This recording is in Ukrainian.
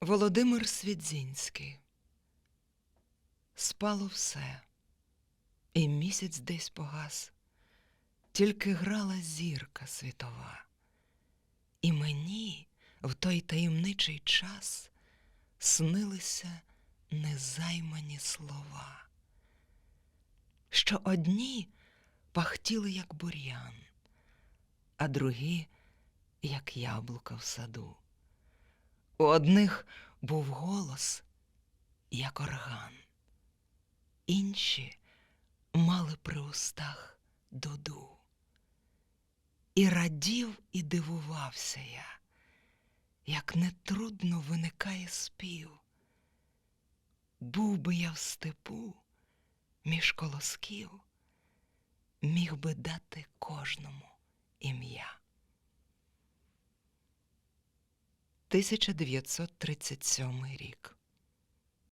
Володимир Свідзінський. Спало все, і місяць десь погас, тільки грала зірка світова. І мені в той таємничий час снилися незаймані слова, що одні пахтіли, як бур'ян, а другі, як яблука в саду. У одних був голос, як орган, інші мали при устах дуду. І радів і дивувався я, як нетрудно виникає спів. Був би я в степу між колосків, міг би дати кожному ім'я. 1937 рік.